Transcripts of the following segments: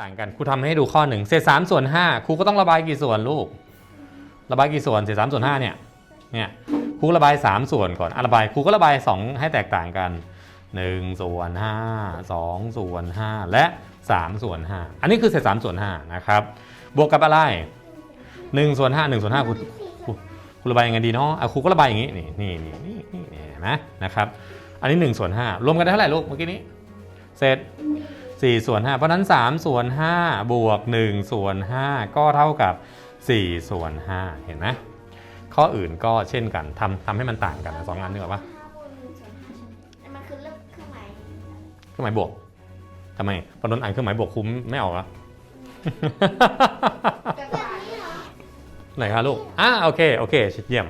ต่างกันครูทำให้ดูข้อหนึ่งเศษสามส่วนห้าครูก็ต้องระบายกี่ส่วนลูก ระบายกี่ส่วนเศษสามส่วนห้าเนี่ยเนี่ยครูระบายสามส่วนก่อนอะระบายครูก็ระบายสองให้แตกต่างกันหนึ่งส่วนห้าสองส่วนห้าและสามส่วนห้าอันนี้คือเศษสามส่วนห้านะครับบวกกับอะไรหนึ่งส่วนห้าหนึ่งส่วนห้าครูครูระบายยังไงดีเนาะอะครูก็ระบายอย่างนี้นี่นี่นี่นี่นี่เห็นไหมนะครับอันนี้1ส่วน5รวมกันได้เท่าไหร่ลูกเมื่อกี้นี้เสร็จ 4 ส่วน 5 เพราะนั้น 3 ส่วน 5 บวก 1 ส่วน 5 ก็เท่ากับ 4 ส่วน 5 เห็นไหมข้ออื่นก็เช่นกันทำทำให้มันต่างกันนะสองอันนึกออกปะมันคือเรื่องเครื่องหมายเครื่องหมายบวกทำไมพอโดนอ่านเครื่องหมายบวกคุ้มไม่ออกอะไหนคะลูก อ่าโอเค โอเคเยี่ยม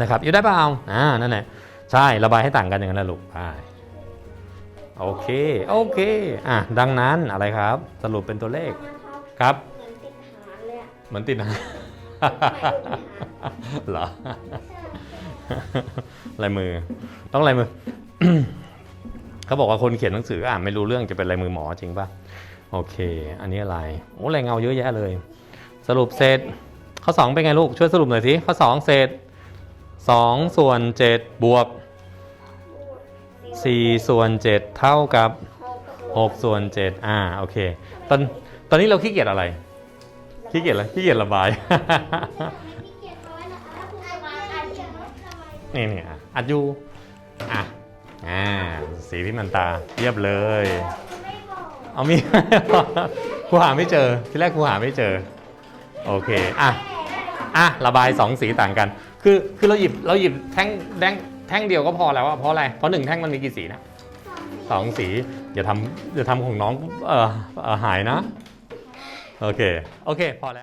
นะครับอยู่ได้เปล่าอ่า นั่นแหละ ใช่ ระบายให้ต่างกันอย่างนั้นแหละลูกไป โอเค โอเค อะ ดังนั้นอะไรครับ สรุปเป็นตัวเลข ครับ เหมือนติดหางเลยอะเหมือนติดนะเหรอลายมือ ต้องลายมือ เขาบอกว่าคนเขียนหนังสืออ่านไม่รู้เรื่องจะเป็นลายมือหมอจริงป่ะ โอเค อันนี้อะไร โอ้ลายเงาเยอะแยะเลย สรุปเศษ ข้อ 2 เป็นไงลูก ช่วยสรุปหน่อยสิ ข้อ 2 เศษ2ส่วน7บวก 4 ส่วน 7 เท่ากับ 6 ส่วน 7 อ่าโอเค ตอนตอนนี้เราขี้เกียจอะไร ขี้เกียจอะไรขี้เกียจระบาย นี่นี่อะอัดอยูอะอ่าสีพี่มันตาเรียบเลย เอามีครูหาไม่เจอ ที่แรกครูหาไม่เจอ โอเค อะอะระบายสองสีต่างกัน คือคือเราหยิบเราหยิบแท่งแดง แท่งเดียวก็พอแล้วอะเพราะอะไร เพราะหนึ่งแท่งมันมีกี่สีนะสองสี อย่าทำอย่าทำของน้องเอ่อเอ่อหายนะ โอเค โอเค พอแล้ว